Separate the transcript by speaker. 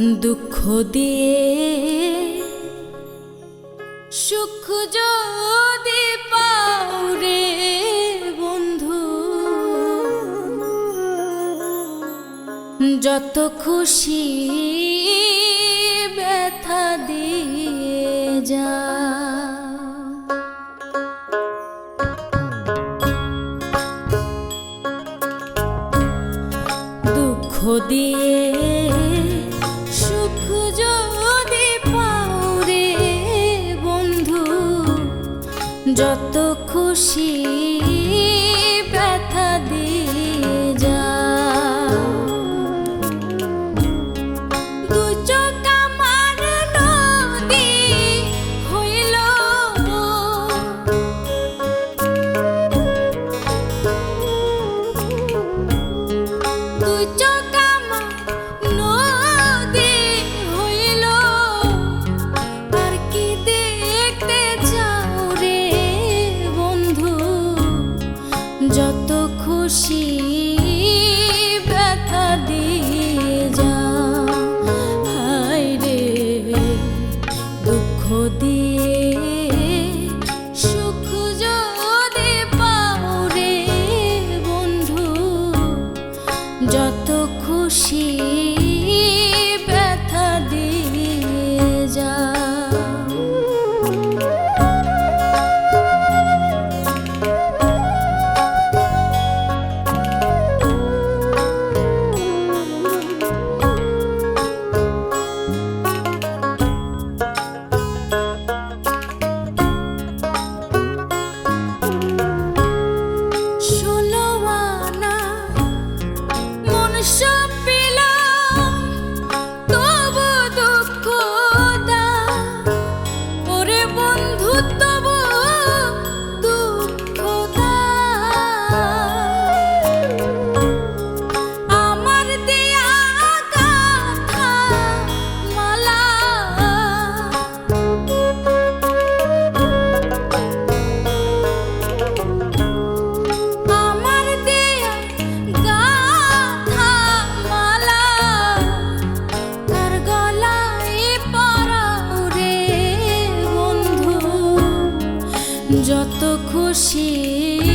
Speaker 1: দুঃখ দিয়ে সুখ যদি পাউরে বন্ধু যত খুশি ব্যথা দিয়ে যা। দুঃখ দিয়ে যত খুশি যত খুশি 你。